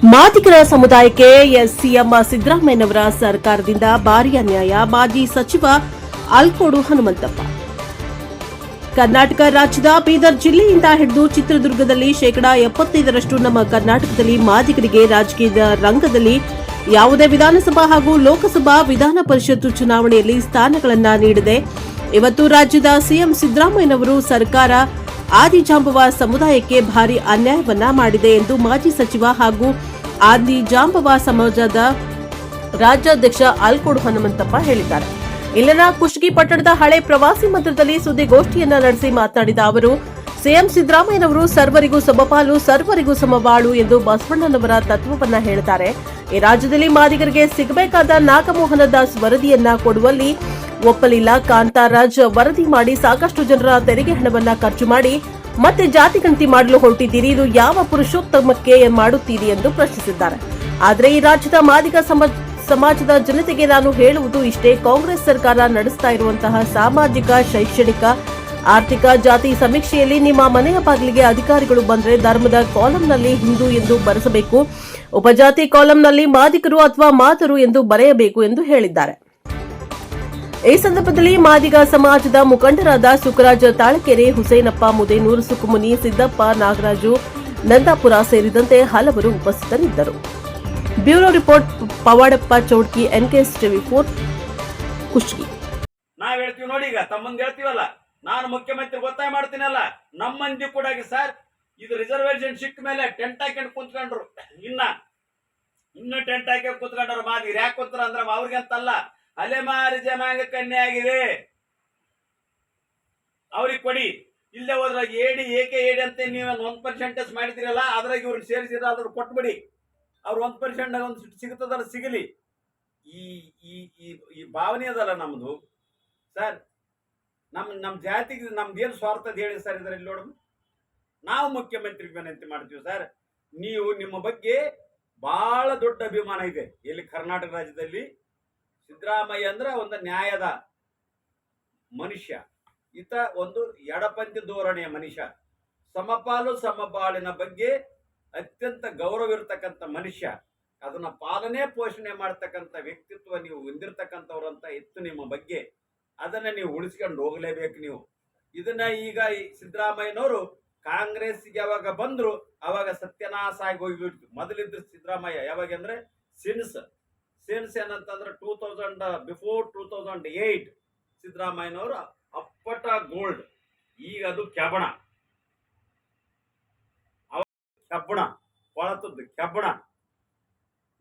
ಮಾದಿಗರ ಸಮುದಾಯಕ್ಕೆ ಸಿಎಂ ಸಿದ್ದರಾಮಯ್ಯನವರ ಸರ್ಕಾರದಿಂದ ಭಾರೀ ಅನ್ಯಾಯ. ಮಾಜಿ ಸಚಿವ ಅಲ್ಕೋಡು ಹನುಮಂತಪ್ಪ. ಕರ್ನಾಟಕ ರಾಜ್ಯದ ಬೀದರ್ ಜಿಲ್ಲೆಯಿಂದ ಹಿಡಿದು ಚಿತ್ರದುರ್ಗದಲ್ಲಿ ಶೇಕಡಾ ಎಪ್ಪತ್ತೈದರಷ್ಟು ನಮ್ಮ ಕರ್ನಾಟಕದಲ್ಲಿ ಮಾದಿಗರಿಗೆ ರಾಜಕೀಯದ ರಂಗದಲ್ಲಿ ಯಾವುದೇ ವಿಧಾನಸಭಾ ಹಾಗೂ ಲೋಕಸಭಾ ವಿಧಾನ ಪರಿಷತ್ತು ಚುನಾವಣೆಯಲ್ಲಿ ಸ್ಥಾನಗಳನ್ನು ನೀಡಿದೆ. ಇವತ್ತು ರಾಜ್ಯದ ಸಿಎಂ ಸಿದ್ದರಾಮಯ್ಯನವರು ಸರ್ಕಾರ ಆದಿಜಾಂಬವ ಸಮುದಾಯಕ್ಕೆ ಭಾರಿ ಅನ್ಯಾಯವನ್ನ ಮಾಡಿದೆ ಎಂದು ಮಾಜಿ ಸಚಿವ ಹಾಗೂ ಆದಿಜಾಂಬವ ಸಮಾಜದ ರಾಜ್ಯಾಧ್ಯಕ್ಷ ಆಲ್ಕೋಡ್ ಹನುಮಂತಪ್ಪ ಹೇಳಿದ್ದಾರೆ. ಇಲ್ಲಿನ ಕುಷ್ಗಿ ಪಟ್ಟಣದ ಹಳೆ ಪ್ರವಾಸಿ ಮಂದಿರದಲ್ಲಿ ಸುದ್ದಿಗೋಷ್ಠಿಯನ್ನ ನಡೆಸಿ ಮಾತನಾಡಿದ ಅವರು, ಸಿಎಂ ಸಿದ್ದರಾಮಯ್ಯನವರು ಸರ್ವರಿಗೂ ಸಮಪಾಲು, ಸರ್ವರಿಗೂ ಸಮಬಾಳು ಎಂದು ಬಸವಣ್ಣನವರ ತತ್ವವನ್ನ ಹೇಳಿದ್ದಾರೆ ಈ ರಾಜ್ಯದಲ್ಲಿ ಮಾದಿಗರಿಗೆ ಸಿಗಬೇಕಾದ ನಾಗಮೋಹನ ದಾಸ್ ವರದಿಯನ್ನ ಕೊಡುವಲ್ಲಿ ಒಪ್ಪಲಿಲ್ಲ ಕಾಂತಾರಾಜ್ ವರದಿ ಮಾಡಿ ಸಾಕಷ್ಟು ಜನರ ತೆರಿಗೆ ಹಣವನ್ನ ಖರ್ಚು ಮಾಡಿ ಮತ್ತೆ ಜಾತಿ ಗಣತಿ ಮಾಡಲು ಹೊರಟಿದ್ದೀರಿ, ಇದು ಯಾವ ಪುರುಷೋತ್ತಮಕ್ಕೆ ಮಾಡುತ್ತೀರಿ ಎಂದು ಪ್ರಶ್ನಿಸಿದ್ದಾರೆ. ಆದರೆ ಈ ರಾಜ್ಯದ ಮಾದಿಗ ಸಮಾಜ ಸಮಾಜದ ಜನತೆಗೆ ನಾನು ಹೇಳುವುದು ಇಷ್ಟೇ, ಕಾಂಗ್ರೆಸ್ ಸರ್ಕಾರ ನಡೆಸ್ತಾ ಇರುವಂತಹ ಸಾಮಾಜಿಕ, ಶೈಕ್ಷಣಿಕ, ಆರ್ಥಿಕ ಜಾತಿ ಸಮೀಕ್ಷೆಯಲ್ಲಿ ನಿಮ್ಮ ಮನೆಯ ಬಾಗಿಲಿಗೆ ಅಧಿಕಾರಿಗಳು ಬಂದರೆ ಧರ್ಮದ ಕಾಲಂನಲ್ಲಿ ಹಿಂದೂ ಎಂದು ಬರೆಸಬೇಕು, ಉಪಜಾತಿ ಕಾಲಂನಲ್ಲಿ ಮಾದಿಗರು ಅಥವಾ ಮಾತರು ಎಂದು ಬರೆಯಬೇಕು ಎಂದು ಹೇಳಿದ್ದಾರೆ. ಈ ಸಂದರ್ಭದಲ್ಲಿ ಮಾದಿಗ ಸಮಾಜದ ಮುಖಂಡರಾದ ಸುಖರಾಜ ತಾಳಕೆರೆ, ಹುಸೇನಪ್ಪ ಮುದೇನೂರು, ಸುಕುಮುನಿ, ಸಿದ್ದಪ್ಪ ನಾಗರಾಜು, ನಂದಾಪುರ ಸೇರಿದಂತೆ ಹಲವರು ಉಪಸ್ಥಿತರಿದ್ದರು. Bureau report, Pavadappa Choudki, NKS TV four, Kushtagi. ನಾವ್ ಹೇಳ್ತೀವಿ ನೋಡಿ ಈಗ ತಮ್ಮಂದ್ ಹೇಳ್ತೀವಲ್ಲ? ನಾನು ಮುಖ್ಯಮಂತ್ರಿ ಒತ್ತಾಯ ಮಾಡ್ತೀನಲ್ಲ, ನಮ್ಮಂದಿ ಕೂಡ ಸರ್, ಇದು ರಿಸರ್ವೇಶನ್ ಸಿಕ್ಕ ಮೇಲೆ ಟೆಂಟ್ ಹಾಕೊಂಡು ಕುಂತ್ಕೊಂಡ್ರು. ಇನ್ನ, ಇನ್ನು ಟೆಂಟ್ ಹಾಕಿ ಕುತ್ಕೊಂಡ್ರು ಮಾದಿ ಯಾಕೆ ಕುಂತಾರ ಅಂದ್ರೆ ಅವ್ರಿಗೆ ಅಂತಲ್ಲ ಅಲೆಮಾರಿ ಜನಾಂಗ ಕನ್ಯೆ ಆಗಿದೆ ಅವ್ರಿಗೆ ಕೊಡಿ. ಇಲ್ಲೇ ಹೋದ್ರಾಗ ಏಡಿ ಏಕೆ ಏಡಿ ಅಂತ ನೀವು ಒಂದ್ ಪರ್ಸೆಂಟೇಜ್ ಮಾಡಿದಿರಲ್ಲ ಅದ್ರಾಗ ಇವ್ರಿಗೆ ಸೇರಿಸಿದ್ರೆ ಅದ್ರ ಕೊಟ್ಬಿಡಿ. ಅವ್ರು ಒಂದು ಪರ್ಸೆಂಟ್ ಒಂದು ಸಿಗುತ್ತದಲ್ಲ ಸಿಗಲಿ. ಈ ಈ ಈ ಭಾವನೆ ಅದಲ್ಲ ನಮ್ದು. ಸರ್ ನಮ್ಮ ನಮ್ಮ ಜಾತಿಗೆ ನಮ್ದೇನು ಸ್ವಾರ್ಥ ಹೇಳಿ ಸರ್ ಇದರಲ್ಲಿ ನೋಡು. ನಾವು ಮುಖ್ಯಮಂತ್ರಿ ವಿನಂತಿ ಮಾಡ್ತೀವಿ ಸರ್. ನೀವು ನಿಮ್ಮ ಬಗ್ಗೆ ಬಹಳ ದೊಡ್ಡ ಅಭಿಮಾನ ಇದೆ. ಇಲ್ಲಿ ಕರ್ನಾಟಕ ರಾಜ್ಯದಲ್ಲಿ ಸಿದ್ದರಾಮಯ್ಯ ಅಂದ್ರೆ ಒಂದು ನ್ಯಾಯದ ಮನುಷ್ಯ. ಈತ ಒಂದು ಎಡಪಂಥಿ ಧೋರಣೆಯ ಮನುಷ್ಯ. ಸಮಪಾಲು ಸಮಬಾಳಿನ ಬಗ್ಗೆ ಅತ್ಯಂತ ಗೌರವ ಇರತಕ್ಕಂಥ ಮನುಷ್ಯ. ಅದನ್ನ ಪಾಲನೆ, ಪೋಷಣೆ ಮಾಡ್ತಕ್ಕಂಥ ವ್ಯಕ್ತಿತ್ವ ನೀವು ಹೊಂದಿರ್ತಕ್ಕಂಥವ್ರು ಅಂತ ಇತ್ತು ನಿಮ್ಮ ಬಗ್ಗೆ. ಅದನ್ನ ನೀವು ಉಳಿಸ್ಕೊಂಡು ಹೋಗಲೇಬೇಕು ನೀವು. ಇದನ್ನ ಈಗ ಸಿದ್ದರಾಮಯ್ಯನವರು ಕಾಂಗ್ರೆಸ್ಗೆ ಯಾವಾಗ ಬಂದ್ರು, ಅವಾಗ ಸತ್ಯನಾಶ ಆಗಿ ಹೋಗ್ಬಿಡ್ತು. ಮೊದಲಿದ್ರು ಸಿದ್ದರಾಮಯ್ಯ ಯಾವಾಗ ಅಂದ್ರೆ, ಸಿನ್ಸ್. ಸಿನ್ಸ್ ಏನಂತಂದ್ರೆ two thousand, before two thousand eight ಸಿದ್ದರಾಮಯ್ಯನವರು ಅಪ್ಪಟ ಗೋಲ್ಡ್ ಈಗ ಅದು ಅವ ಕೆಬ್ಬಣ ಕೊಳತದ್ದು ಕೆಬ್ಬಣ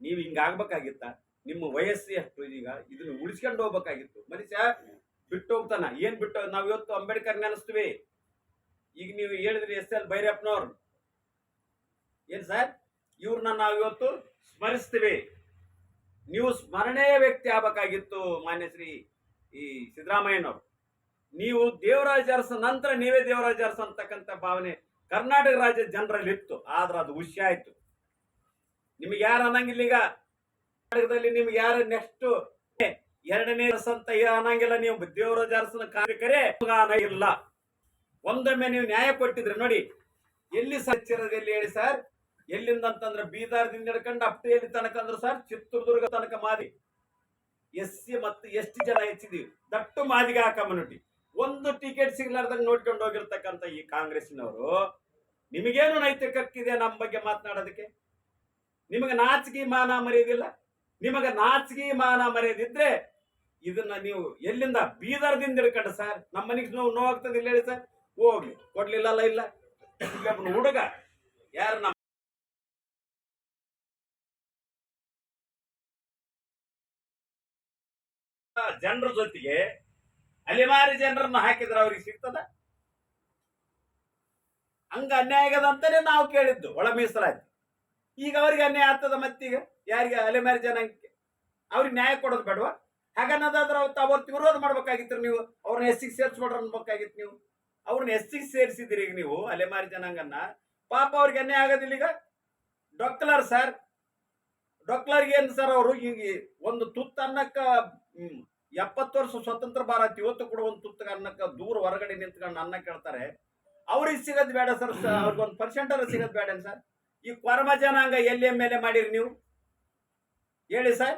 ನೀವು ಹಿಂಗಾಗ್ಬೇಕಾಗಿತ್ತ ನಿಮ್ಮ ವಯಸ್ಸು ಎಷ್ಟು ಈಗ ಇದನ್ನ ಉಳಿಸ್ಕೊಂಡು ಹೋಗ್ಬೇಕಾಗಿತ್ತು. ಮನುಷ್ಯ ಬಿಟ್ಟು ಹೋಗ್ತಾನ. ಏನ್ ಬಿಟ್ಟು? ನಾವು ಇವತ್ತು ಅಂಬೇಡ್ಕರ್ ನೆನೆಸ್ತೀವಿ. ಈಗ ನೀವು ಹೇಳಿದ್ರಿ ಎಸ್ ಎಲ್ ಭೈರಪ್ಪನವ್ರು. ಏನ್ ಸರ್? ಇವ್ರನ್ನ ನಾವು ಇವತ್ತು ಸ್ಮರಿಸ್ತೀವಿ. ನೀವು ಸ್ಮರಣೀಯ ವ್ಯಕ್ತಿ ಆಗ್ಬೇಕಾಗಿತ್ತು ಮಾನ್ಯ ಶ್ರೀ ಈ ಸಿದ್ದರಾಮಯ್ಯನವರು. ನೀವು ದೇವರಾಜ ಅರಸ ನಂತರ ನೀವೇ ದೇವರಾಜ ಅರಸ ಅಂತಕ್ಕಂಥ ಭಾವನೆ ಕರ್ನಾಟಕ ರಾಜ್ಯದ ಜನರಲ್ಲಿ ಇತ್ತು, ಆದ್ರೆ ಅದು ಹುಷಿ ಆಯ್ತು. ನಿಮ್ಗೆ ಯಾರು ಅನ್ನಂಗಿಲ್ಲ ಈಗ? ಕರ್ನಾಟಕದಲ್ಲಿ ನಿಮ್ಗೆ ಯಾರು ನೆಕ್ಸ್ಟ್ ಎರಡನೇ ಅರಸ ಅಂತ ಅನ್ನಂಗಿಲ್ಲ ನೀವು? ದೇವರಾಜ ಅರಸನ ಕಾರ್ಯಕರೇ ಇಲ್ಲ. ಒಂದೊಮ್ಮೆ ನೀವು ನ್ಯಾಯ ಕೊಟ್ಟಿದ್ರೆ ನೋಡಿ, ಎಲ್ಲಿ ಸಚ್ಚಿರದಲ್ಲಿ ಹೇಳಿ ಸರ್? ಎಲ್ಲಿಂದ ಅಂತಂದ್ರೆ ಬೀದರ್ದಿಂದ ಹಿಡ್ಕೊಂಡು ಅಪ್ಟೇಲಿ ತನಕ ಅಂದ್ರೆ ಸರ್, ಚಿತ್ರದುರ್ಗ ತನಕ ಮಾದಿ. ಎಸ್ ಸಿ ಮತ್ತು ಎಷ್ಟು ಜನ ಹೆಚ್ಚಿದೀವಿ. ದಟ್ಟು ಮಾದಿಗ ಕಮ್ಯುನಿಟಿ ಒಂದು ಟಿಕೆಟ್ ಸಿಗ್ಲಾರ್ದಂಗೆ ನೋಡ್ಕೊಂಡು ಹೋಗಿರ್ತಕ್ಕಂಥ ಈ ಕಾಂಗ್ರೆಸ್ನವರು ನಿಮಗೇನು ನೈತಿಕ ಹಕ್ಕಿದೆ ನಮ್ಮ ಬಗ್ಗೆ ಮಾತನಾಡೋದಕ್ಕೆ? ನಿಮಗೆ ನಾಚಿಕೆ ಮಾನ ಮರೆಯೋದಿಲ್ಲ? ನಿಮಗೆ ನಾಚಿಕೆ ಮಾನ ಮರೆಯದಿದ್ರೆ ಇದನ್ನ ನೀವು ಎಲ್ಲಿಂದ? ಬೀದರ್ದಿಂದ ಹಿಡ್ಕೊಂಡು ಸರ್. ನಮ್ಮ ಮನೆಗೆ ನೋವು ನೋವಾಗ್ತದೆ, ಇಲ್ಲ ಹೇಳಿ ಸರ್. ಹೋಗ್ಲಿ. ಕೊಡ್ಲಿಲ್ಲಲ್ಲ ಇಲ್ಲ. ಹುಡುಗ, ಯಾರು ನಮ್ಮ ಜನರ ಜೊತೆಗೆ ಅಲೆಮಾರಿ ಜನರನ್ನು ಹಾಕಿದ್ರೆ ಅವ್ರಿಗೆ ಸಿಗ್ತದ? ಹಂಗ ಅನ್ಯಾಯ ಆಗದ ಅಂತಾನೆ ನಾವು ಕೇಳಿದ್ದು ಒಳ ಮೀಸಲಾತಿ. ಈಗ ಅವ್ರಿಗೆ ಅನ್ಯಾಯ ಆಗ್ತದ ಮತ್ತೀಗ? ಯಾರಿಗೆ? ಅಲೆಮಾರಿ ಜನಾಂಗಕ್ಕೆ. ಅವ್ರಿಗೆ ನ್ಯಾಯ ಕೊಡೋದು ಬೇಡವಾ? ಹಾಗನ್ನೋದಾದ್ರೆ ಅವತ್ತು ಅವತ್ತು ವಿರೋಧ ಮಾಡ್ಬೇಕಾಗಿತ್ತು ನೀವು. ಅವ್ರನ್ನ ಎಸ್ಸಿಗೆ ಸೇರಿಸ್ಬಿಡ್ರ ಅನ್ಬೇಕಾಗಿತ್ತು ನೀವು. ಅವ್ರನ್ನ ಎಸ್ಸಿಗೆ ಸೇರಿಸಿದಿರಿ ಈಗ ನೀವು ಅಲೆಮಾರಿ ಜನಾಂಗನ್ನ. ಪಾಪ ಅವ್ರಿಗೆ ಅನ್ಯಾಯ ಆಗೋದಿಲ್ಲ ಈಗ? ಡೊಕ್ಲರ್ ಸರ್. ಡೊಕ್ಲರ್ಗೆ ಏನು ಸರ್ ಅವರು? ಈಗ ಒಂದು ತುತ್ತು ಅನ್ನಕ್ಕ ಹ್ಮ್, ಎಪ್ಪತ್ತು ವರ್ಷ ಸ್ವತಂತ್ರ ಭಾರತ ಇವತ್ತು ಕೂಡ ಒಂದು ತುತ್ತ ಅನ್ನಕ್ಕೆ ದೂರ ಹೊರಗಡೆ ನಿಂತ್ಕೊಂಡು ಅನ್ನ ಕೇಳ್ತಾರೆ. ಅವ್ರಿಗೆ ಸಿಗೋದು ಬೇಡ ಸರ್ ಅವ್ರಿಗೆ ಒಂದು ಪರ್ಸೆಂಟ್ ಸಿಗೋದು ಬೇಡ ಸರ್? ಈ ಕೊರಮ ಜನಾಂಗ ಎಲ್ಲಿ ಎಂ ಎಲ್ ಎ ಮಾಡಿರಿ ನೀವು? ಹೇಳಿ ಸರ್,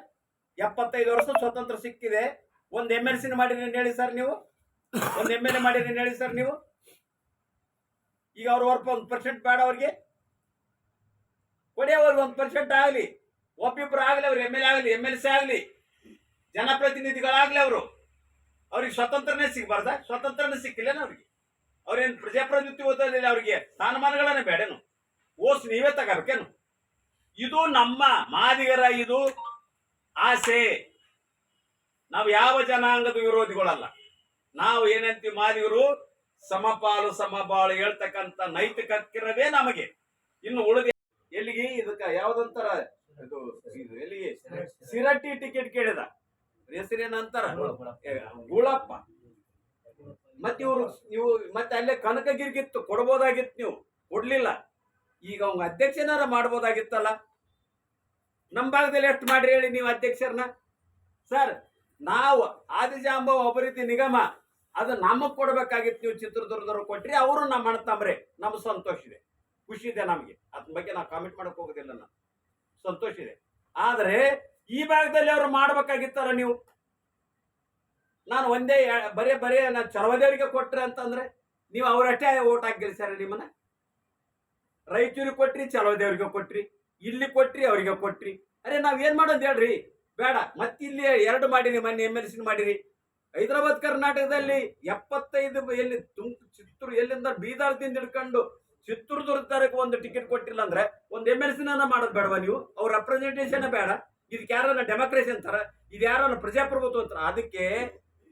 ಎಪ್ಪತ್ತೈದು ವರ್ಷ ಸ್ವತಂತ್ರ ಸಿಕ್ಕಿದೆ. ಒಂದು ಎಂ ಎಲ್ ಸಿನ ಮಾಡಿರಿ ಹೇಳಿ ಸರ್ ನೀವು? ಒಂದು ಎಂ ಎಲ್ ಎ ಮಾಡಿರಿ ಹೇಳಿ ಸರ್ ನೀವು? ಈಗ ಅವ್ರ ವರ್ಪ ಒಂದು ಪರ್ಸೆಂಟ್ ಬೇಡ ಅವ್ರಿಗೆ. ಕೊಡಿ ಒಂದು ಪರ್ಸೆಂಟ್ ಆಗಲಿ. ಒಬ್ಬಿಬ್ರು ಆಗಲಿ, ಅವ್ರು ಎಂ ಎಲ್ ಎ ಆಗಲಿ ಎಂ ಎಲ್ ಸಿ ಆಗಲಿ. ಜನಪ್ರತಿನಿಧಿಗಳಾಗ್ಲಿ ಅವರು. ಅವ್ರಿಗೆ ಸ್ವತಂತ್ರನೇ ಸಿಗಬಾರ್ದ? ಸ್ವತಂತ್ರನೇ ಸಿಕ್ಕಿಲ್ಲೇನ ಅವ್ರಿಗೆ? ಅವ್ರೇನು ಪ್ರಜಾಪ್ರಭುತ್ವ ಓದಲಿಲ್ಲ ಅವ್ರಿಗೆ? ಸ್ಥಾನಮಾನಗಳನ್ನೇ ಬೇಡೇನು? ಓಸ್ ನೀವೇ ತಗೋಬೇಕೇನು? ಇದು ನಮ್ಮ ಮಾದಿಗರ ಇದು ಆಸೆ. ನಾವು ಯಾವ ಜನಾಂಗದ ವಿರೋಧಿಗಳಲ್ಲ. ನಾವು ಏನಂತೀವಿ ಮಾದಿಗರು? ಸಮಪಾಲು ಸಮಬಾಳು ಹೇಳ್ತಕ್ಕಂಥ ನೈತಿಕಕ್ಕಿರದೇ ನಮಗೆ. ಇನ್ನು ಉಳಿದ ಎಲ್ಲಿಗೆ? ಇದಕ್ಕ ಯಾವ್ದಂತರ ಇದು ಎಲ್ಲಿಗೆ? ಸಿರಟ್ಟಿ ಟಿಕೆಟ್ ಕೇಳಿದ. ಹೆಸರೇನಂತಾರ ನಂತರ? ಗುಳಪ್ಪ. ಮತ್ತೆ ಇವರು ನೀವು ಮತ್ತೆ ಅಲ್ಲೇ ಕನಕಗಿರಿಗಿತ್ತು ಕೊಡ್ಬೋದಾಗಿತ್ತು ನೀವು. ಕೊಡ್ಲಿಲ್ಲ. ಈಗ ಅವ್ನ ಅಧ್ಯಕ್ಷನಾರ ಮಾಡ್ಬೋದಾಗಿತ್ತಲ್ಲ. ನಮ್ಮ ಭಾಗದಲ್ಲಿ ಎಷ್ಟು ಮಾಡ್ರಿ ಹೇಳಿ ನೀವು ಅಧ್ಯಕ್ಷರನ್ನ? ಸರ್ ನಾವು ಆದಿಜಾಂಬ ಅಭಿವೃದ್ಧಿ ನಿಗಮ ಅದು ನಮಗ್ ಕೊಡ್ಬೇಕಾಗಿತ್ತು ನೀವು ಚಿತ್ರದುರ್ಗದವ್ರು ಕೊಟ್ರಿ ಅವರು ನಮ್ಮ ಅಣ್ತಂಬ್ರೆ ನಮ್ಗೆ ಸಂತೋಷ ಇದೆ. ಖುಷಿ ಇದೆ ನಮಗೆ. ಅದ್ರ ಬಗ್ಗೆ ನಾವು ಕಾಮೆಂಟ್ ಮಾಡಕ್ ಹೋಗೋದಿಲ್ಲ ನಾನು. ಸಂತೋಷ ಇದೆ. ಆದ್ರೆ ಈ ಭಾಗದಲ್ಲಿ ಅವರು ಮಾಡ್ಬೇಕಾಗಿತ್ತಲ್ಲ ನೀವು? ನಾನು ಒಂದೇ ಬರೇ ಬರೇ ನಾನು ಚರ್ವದೇವರಿಗೆ ಕೊಟ್ರೆ ಅಂತಂದ್ರೆ ನೀವು ಅವರಷ್ಟೇ ಓಟ್ ಹಾಕಿ ಗೆಲ್ಸ್ಯಾರ ನಿಮ್ಮನ್ನ? ರಾಯಚೂರಿಗೆ ಕೊಟ್ರಿ ಚಲವದೇವರಿಗೆ ಕೊಟ್ರಿ, ಇಲ್ಲಿ ಕೊಟ್ರಿ, ಅವರಿಗೆ ಕೊಟ್ರಿ. ಅರೆ, ನಾವ್ ಏನ್ ಮಾಡೋದು ಹೇಳ್ರಿ? ಬೇಡ, ಮತ್ತಿಲ್ಲಿ ಎರಡು ಮಾಡಿರಿ, ಮೊನ್ನೆ ಎಂ ಎಲ್ ಸಿ ಮಾಡಿರಿ. ಹೈದರಾಬಾದ್, ಕರ್ನಾಟಕದಲ್ಲಿ ಎಪ್ಪತ್ತೈದು ಎಲ್ಲಿ ತುಮ್ ಚಿತ್ತೂರು ಎಲ್ಲಿಂದ ಬೀದರ್ದಿಂದ ಹಿಡ್ಕೊಂಡು ಚಿತ್ರದುರ್ಗ ತರಕ್ಕೆ ಒಂದು ಟಿಕೆಟ್ ಕೊಟ್ಟಿಲ್ಲ ಅಂದ್ರೆ, ಒಂದು ಎಂ ಎಲ್ ಸಿನ ಮಾಡೋದು ಬೇಡವಾ ನೀವು? ಅವ್ರ ರೆಪ್ರೆಸೆಂಟೇಷನ್ ಬೇಡ. ಇದಕ್ಕೆ ಯಾರನ್ನ ಡೆಮೋಕ್ರಸಿ ಅಂತಾರ? ಇದು ಯಾರನ್ನ ಪ್ರಜಾಪ್ರಭುತ್ವ ಅಂತಾರ? ಅದಕ್ಕೆ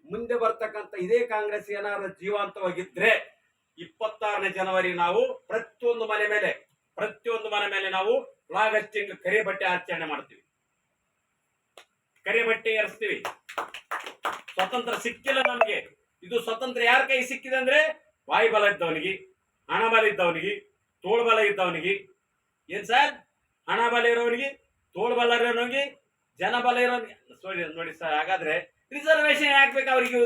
ಮುಂದೆ ಬರ್ತಕ್ಕಂಥ ಇದೇ ಕಾಂಗ್ರೆಸ್ ಏನಾದ್ರು ಜೀವಂತವಾಗಿದ್ರೆ ಇಪ್ಪತ್ತಾರನೇ ಜನವರಿ ನಾವು ಪ್ರತಿಯೊಂದು ಮನೆ ಮೇಲೆ, ಪ್ರತಿಯೊಂದು ಮನೆ ಮೇಲೆ ನಾವು ಹಚ್ಚಿಂಗ್ ಕರಿ ಬಟ್ಟೆ ಆಚರಣೆ ಮಾಡ್ತೀವಿ. ಕರಿ ಬಟ್ಟೆ ಏರಿಸ್ತೀವಿ. ಸ್ವತಂತ್ರ ಸಿಕ್ಕಿಲ್ಲ ನಮಗೆ. ಇದು ಸ್ವತಂತ್ರ ಯಾರ ಕೈ ಸಿಕ್ಕಿದೆ ಅಂದ್ರೆ ವಾಯುಬಲ ಬಲ ಇದ್ದವನಿಗೆ, ಹಣ ಬಲ ಇದ್ದವನಿಗೆ ತೋಳ್ಬಲ ಇದ್ದವನಿಗೆ. ಏನ್ ಸರ್? ಹಣ ಬಲ ಇರೋವನಿಗೆ? ತೋಳು ಬಲ ಇರೋನಿಗೆ ಜನ ಬಲ ಇರೋನಿಗೆ ನೋಡಿ ಸರ್, ಹಾಗಾದ್ರೆ ರಿಸರ್ವೇಶನ್ ಹಾಕ್ಬೇಕು ಅವ್ರಿಗೆ?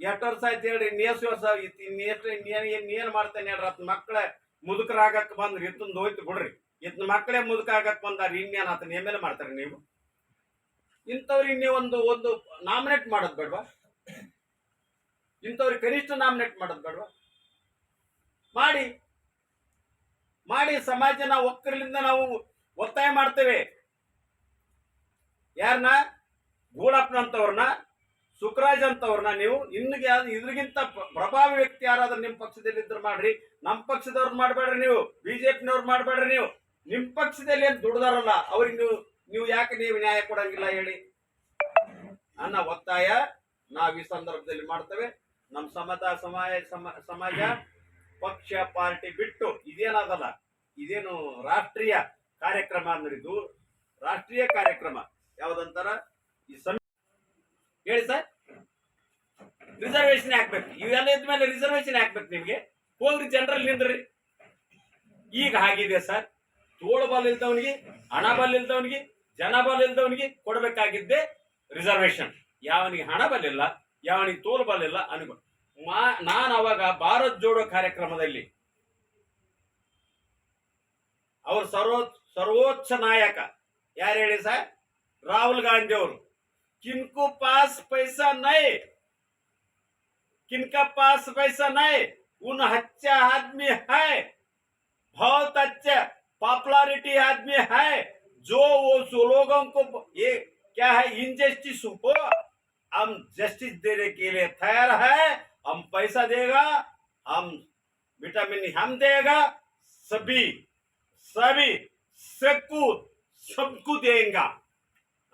ಎಷ್ಟು ವರ್ಷ ಆಯ್ತು ಹೇಳ್ರಿ, ಇನ್ನೆಷ್ಟು ವರ್ಷ ಆಗಿತ್ತು ಇನ್ನೆಷ್ಟು ಇನ್ನೇನು ಇನ್ನೇನು ಮಾಡ್ತಾನೆ ಹೇಳ್ರಿ ಅತ್ ಮಕ್ಕಳೇ ಮುದುಕರಾಗಕ್ ಬಂದ್ರಿ ಇತ್ತೊಂದು ಹೋಯ್ತು ಬಿಡ್ರಿ. ಇತ್ನ ಮಕ್ಕಳೇ ಮುದುಕ ಆಗಕ್ ಬಂದಾರ, ಇನ್ನೇನು ಆತನ ಎಂ ಮಾಡ್ತಾರೆ ನೀವು? ಇಂಥವ್ರಿಗೆ ನೀವು ಒಂದು ಒಂದು ನಾಮಿನೇಟ್ ಮಾಡೋದು ಬೇಡವಾ? ಇಂಥವ್ರಿಗೆ ಕನಿಷ್ಠ ನಾಮಿನೇಟ್ ಮಾಡೋದು ಬೇಡವಾ? ಮಾಡಿ. ಮಾಡಿ ಸಮಾಜ ನಾವು ಒಕ್ಕರಿಂದ ನಾವು ಒತ್ತಾಯ ಮಾಡ್ತೇವೆ. ಯಾರನ್ನ ಗೂಳಪ್ಪನಂತವ್ರನ್ನ ಸುಖರಾಜ್ ಅಂತವ್ರನ್ನ ನೀವು ಇನ್ನಿಗೆ ಯಾವ್ದು ಇದ್ರಿಗಿಂತ ಪ್ರಭಾವಿ ವ್ಯಕ್ತಿ ಯಾರಾದ್ರೂ ನಿಮ್ಮ ಪಕ್ಷದಲ್ಲಿ ಇದ್ರೆ ಮಾಡ್ರಿ. ನಮ್ಮ ಪಕ್ಷದವ್ರು ಮಾಡಬೇಡ್ರಿ ನೀವು. ಬಿಜೆಪಿನವ್ರು ಮಾಡಬೇಡ್ರಿ ನೀವು. ನಿಮ್ಮ ಪಕ್ಷದಲ್ಲಿ ಏನು ದುಡ್ದಾರಲ್ಲ, ಅವ್ರಿಗೆ ನೀವು ನೀವು ಯಾಕೆ ನೀವು ನ್ಯಾಯ ಕೊಡಂಗಿಲ್ಲ ಹೇಳಿ. ನನ್ನ ಒತ್ತಾಯ, ನಾವು ಈ ಸಂದರ್ಭದಲ್ಲಿ ಮಾಡ್ತೇವೆ. ನಮ್ಮ ಸಮತ ಸಮಾಜ ಸಮ- ಸಮಾಜ, ಪಕ್ಷ, ಪಾರ್ಟಿ ಬಿಟ್ಟು ಇದೇನಾದಲ್ಲ, ಇದೇನು ರಾಷ್ಟ್ರೀಯ ಕಾರ್ಯಕ್ರಮ ಇದು. ರಾಷ್ಟ್ರೀಯ ಕಾರ್ಯಕ್ರಮ. ಯಾವ್ದಂತಾರ? ಈ ಹೇಳಿ ಸರ್. ರಿಸರ್ವೇಶನ್ ಹಾಕ್ಬೇಕು. ಇವೆಲ್ಲ ಇದ್ಮೇಲೆ ರಿಸರ್ವೇಶನ್ ಹಾಕ್ಬೇಕು ನಿಮ್ಗೆ. ಹೋಗ್ರಿ ಜನರಲ್ ನಿಂದ್ರಿ. ಈಗ ಹಾಗಿದೆ ಸರ್. ತೋಳು ಬಲ್ ಇಲ್ದವನಿಗೆ, ಹಣ ಬಲ್ ಇಲ್ದವನಿಗೆ, ಜನ ಬಲ್ ಇಲ್ದವನಿಗೆ ಕೊಡಬೇಕಾಗಿದ್ದೆ ರಿಸರ್ವೇಶನ್ ಯಾವನಿಗೆ ಹಣ ಬಲ್ಲಿಲ್ಲ ಯಾವನಿಗೆ ತೋಲು ಬಾಲ್ ಅನುಭವ ನಾನು ಅವಾಗ ಭಾರತ್ ಜೋಡೋ ಕಾರ್ಯಕ್ರಮದಲ್ಲಿ ಅವ್ರ ಸರ್ವೋ ಸರ್ವೋಚ್ಚ ನಾಯಕ. ಯಾರು ಹೇಳಿ ಸರ್? राहुल गांधी और किनको पास पैसा नहीं किनका पास पैसा नहीं उन अच्छा आदमी है। बहुत अच्छा पॉपुलरिटी आदमी है। जो वो लोगों को ये क्या है इनजस्टिस हो हम जस्टिस देने के लिए तैयार है। हम पैसा देगा, हम विटामिन हम देगा, सभी सभी, सबको सबको देगा।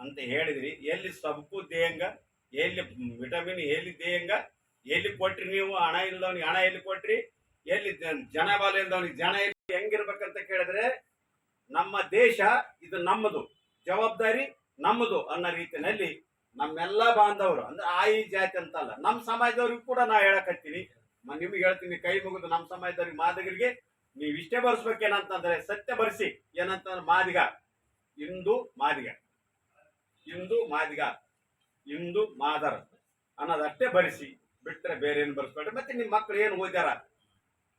ಅಂತ ಹೇಳಿದ್ರಿ. ಎಲ್ಲಿ ಸೊಪ್ಪು ದೇಹಂಗ, ಎಲ್ಲಿ ವಿಟಮಿನ್ ಎಲ್ಲಿ ದೇಹಂಗ, ಎಲ್ಲಿ ಕೊಟ್ರಿ ನೀವು? ಹಣ ಇಲ್ಲದವನಿಗೆ ಹಣ ಎಲ್ಲಿ ಕೊಟ್ರಿ? ಎಲ್ಲಿ ಜನ ಬಾಲ ಇಲ್ದವನಿಗೆ ಜನ ಎಲ್ಲಿ ಹೆಂಗಿರ್ಬೇಕಂತ ಕೇಳಿದ್ರೆ ನಮ್ಮ ದೇಶ ಇದು ನಮ್ಮದು, ಜವಾಬ್ದಾರಿ ನಮ್ಮದು ಅನ್ನೋ ರೀತಿಯಲ್ಲಿ ನಮ್ಮೆಲ್ಲ ಬಾಂಧವರು, ಅಂದ್ರೆ ಆ ಈ ಜಾತಿ ಅಂತಲ್ಲ, ನಮ್ಮ ಸಮಾಜದವ್ರಿಗೂ ಕೂಡ ನಾ ಹೇಳಕತ್ತೀನಿ. ನಿಮ್ಗೆ ಹೇಳ್ತೀನಿ, ಕೈ ಮುಗಿದು ನಮ್ಮ ಸಮಾಜದವ್ರಿಗೆ ಮಾದಿಗರಿಗೆ ನೀವು ಇಷ್ಟೇ ಬರ್ಸ್ಬೇಕೇನಂತಂದ್ರೆ ಸತ್ಯ ಬರ್ಸಿ ಏನಂತಂದ್ರೆ ಮಾದಿಗ ಇಂದು ಮಾದಿಗ. ಇಂದು ಮಾದಿಗ, ಇಂದು ಮಾದರ ಅನ್ನೋದಷ್ಟೇ ಬರಿಸಿ ಬಿಟ್ಟರೆ ಬೇರೆ ಏನು ಬರೆಸ್ಬೇಡ್ರಿ. ಮತ್ತೆ ನಿಮ್ಮ ಮಕ್ಕಳು ಏನು ಓದ್ಯಾರ?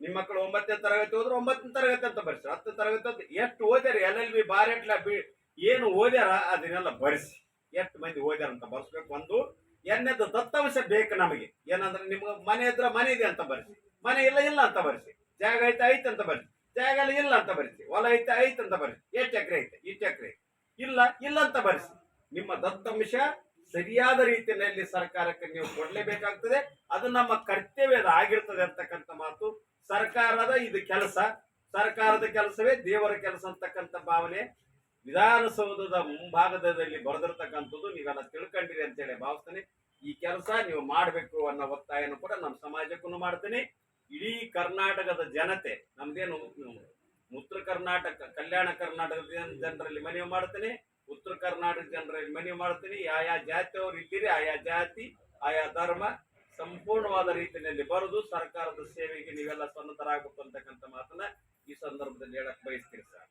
ನಿಮ್ಮ ಮಕ್ಕಳು ಒಂಬತ್ತನೇ ತರಗತಿ ಹೋದ್ರೆ ಒಂಬತ್ತನೇ ತರಗತಿ ಅಂತ ಬರ್ಸಿ ಹತ್ತನೇ ತರಗತಿ ಅಂತ ಎಷ್ಟು ಓದ್ಯಾರ? ಎಲ್ ಎಲ್ ಬಿ ಬಾರೆಟ್ಲ ಬಿ ಏನು ಓದ್ಯಾರ ಅದನ್ನೆಲ್ಲ ಬರೆಸಿ. ಎಷ್ಟು ಮಂದಿ ಓದ್ಯಾರ ಅಂತ ಬರ್ಸ್ಬೇಕು. ಒಂದು ಎನ್ನದ ದತ್ತಾಂಶ ಬೇಕು ನಮಗೆ. ಏನಂದ್ರೆ ನಿಮ್ಗೆ ಮನೆ ಇದ್ರೆ ಮನೆ ಇದೆ ಅಂತ ಬರೆಸಿ. ಮನೆ ಇಲ್ಲ ಇಲ್ಲ ಅಂತ ಬರೆಸಿ. ಜಾಗ ಐತೆ ಐತೆ ಅಂತ ಬರೆಸಿ. ಜಾಗ ಇಲ್ಲ ಇಲ್ಲ ಅಂತ ಬರೆಸಿ. ಹೊಲ ಐತೆ ಐತೆ ಅಂತ ಬರೆಸಿ. ಎಷ್ಟು ಎಕರೆ ಐತೆ? ಇಷ್ಟು ಎಕರೆ ಇಲ್ಲ ಇಲ್ಲ ಅಂತ ಬರೆಸಿ. ನಿಮ್ಮ ದತ್ತಾಂಶ ಸರಿಯಾದ ರೀತಿಯಲ್ಲಿ ಸರ್ಕಾರಕ್ಕೆ ನೀವು ಕೊಡಲೇಬೇಕಾಗ್ತದೆ. ಅದು ನಮ್ಮ ಕರ್ತವ್ಯದ ಆಗಿರ್ತದೆ ಅಂತಕ್ಕಂಥ ಮಾತು. ಸರ್ಕಾರದ ಇದು ಕೆಲಸ. ಸರ್ಕಾರದ ಕೆಲಸವೇ ದೇವರ ಕೆಲಸ ಅಂತಕ್ಕಂಥ ಭಾವನೆ. ವಿಧಾನಸೌಧದ ಮುಂಭಾಗದಲ್ಲಿ ಬರೆದಿರ್ತಕ್ಕಂಥದ್ದು ನೀವೆಲ್ಲ ತಿಳ್ಕೊಂಡಿರಿ ಅಂತೇಳಿ ಭಾವಿಸ್ತೇನೆ. ಈ ಕೆಲಸ ನೀವು ಮಾಡಬೇಕು ಅನ್ನೋ ಒತ್ತಾಯನ ಕೂಡ ನಮ್ಮ ಸಮಾಜಕ್ಕೂ ಮಾಡ್ತೇನೆ. ಇಡೀ ಕರ್ನಾಟಕದ ಜನತೆ, ನಮ್ದೇನು ಉತ್ತರ ಕರ್ನಾಟಕ, ಕಲ್ಯಾಣ ಕರ್ನಾಟಕದ ಜನರಲ್ಲಿ ಮನವಿ ಮಾಡ್ತೀನಿ. ಉತ್ತರ ಕರ್ನಾಟಕ ಜನರಲ್ಲಿ ಮನವಿ ಮಾಡ್ತೀನಿ. ಆಯಾ ಜಾತಿಯವರು ಇದ್ದೀರಿ, ಆಯಾ ಜಾತಿ, ಆಯಾ ಧರ್ಮ ಸಂಪೂರ್ಣವಾದ ರೀತಿಯಲ್ಲಿ ಬರೆದು ಸರ್ಕಾರದ ಸೇವೆಗೆ ನೀವೆಲ್ಲ ಸನ್ನದ್ಧರಾಗಬೇಕು ಅಂತಕ್ಕಂಥ ಮಾತನ್ನ ಈ ಸಂದರ್ಭದಲ್ಲಿ ಹೇಳಕ್ ಬಯಸ್ತೀನಿ ಸರ್.